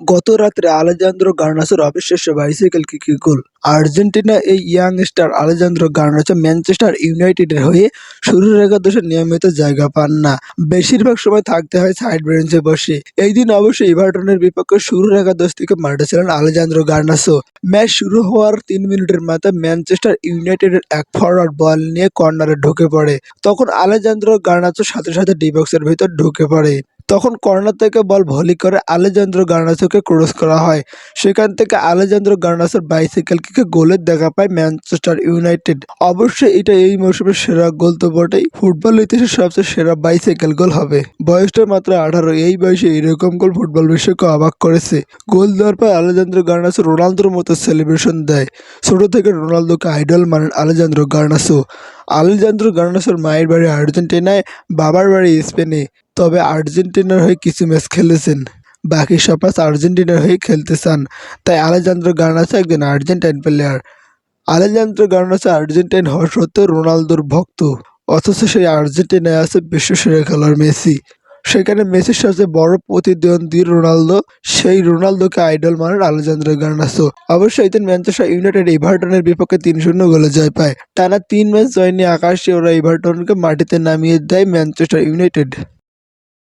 গত রাত্রে আলেজান্দ্রো গার্নাচোর অবিশ্বাস্য বাইসাইকেল কিকে গোল আর্জেন্টিনা এই young star Alejandro Garnacho Manchester ইউনাইটেডের হয়ে শুরুর একাদশে নিয়মিত জায়গা পান না। বেশিরভাগ সময় থাকতে হয় সাইড ব্রেঞ্চে বসে। এই দিন অবশ্যই ইভারটনের বিপক্ষে শুরুর একাদশ থেকে মাঠে ছিলেন আলেজান্দ্রো গার্নাসো। ম্যাচ শুরু হওয়ার তিন মিনিটের মাথায় ম্যানচেস্টার ইউনাইটেডের এক ফরওয়ার্ড বল নিয়ে কর্নারে ঢুকে পড়ে। তখন আলেজান্দ্রো গার্নাচো সাথে সাথে ডি বক্সের ভিতর ঢুকে পড়ে। তখন কর্নার থেকে বল ভলি করে আলেজান্দ্রো গার্নাসোকে ক্রস করা হয়। সেখান থেকে আলেজান্দ্রো গার্নাসোর বাইসাইকেল কিকে গোলের দেখা পায় ম্যানচেস্টার ইউনাইটেড। অবশ্যই এটা এই মৌসুমের সেরা গোল তো বটেই। ফুটবল ইতিহাসের সবচেয়ে সেরা বাইসাইকেল গোল হবে। বয়সটা মাত্র আঠারো। এই বয়সে এরকম গোল ফুটবল বিশ্বকে অবাক করেছে। গোল দেওয়ার পর আলেজান্দ্রো গার্নাসো রোনালদোর মতো সেলিব্রেশন দেয়। ছোট থেকে রোনালদোকে আইডল মানেন আলেজান্দ্রো গার্নাসো। আলেজান্দ্রো গার্নাসোর মায়ের বাড়ি আর্জেন্টিনায়, বাবার বাড়ি স্পেনে। তবে আর্জেন্টিনার হয়ে কিছু ম্যাচ খেলেছেন। বাকি সব ম্যাচ আর্জেন্টিনার হয়ে খেলতে চান। তাই আলেজান্দ্রো গার্নাসো একজন Argentine player Alejandro Garnacho Argentine হওয়া সত্ত্বেও রোনালদোর ভক্ত। অথচ সেই আর্জেন্টিনায় আছে বিশ্বসেরা খেলোয়াড় মেসি। সেখানে মেসির সবচেয়ে বড় প্রতিদ্বন্দ্বী রোনালদো, সেই রোনালদোকে আইডল মানেন আলেজান্দ্রো গার্নাসো অবশ্যই দিন ম্যানচেস্টার ইউনাইটেড ইভারটনের বিপক্ষে তিন শূন্য গোলে জয় পায়। টানা তিন ম্যাচ জয় নিয়ে আকাশে ওরা ইভারটনকে মাটিতে নামিয়ে দেয় ম্যানচেস্টার ইউনাইটেড।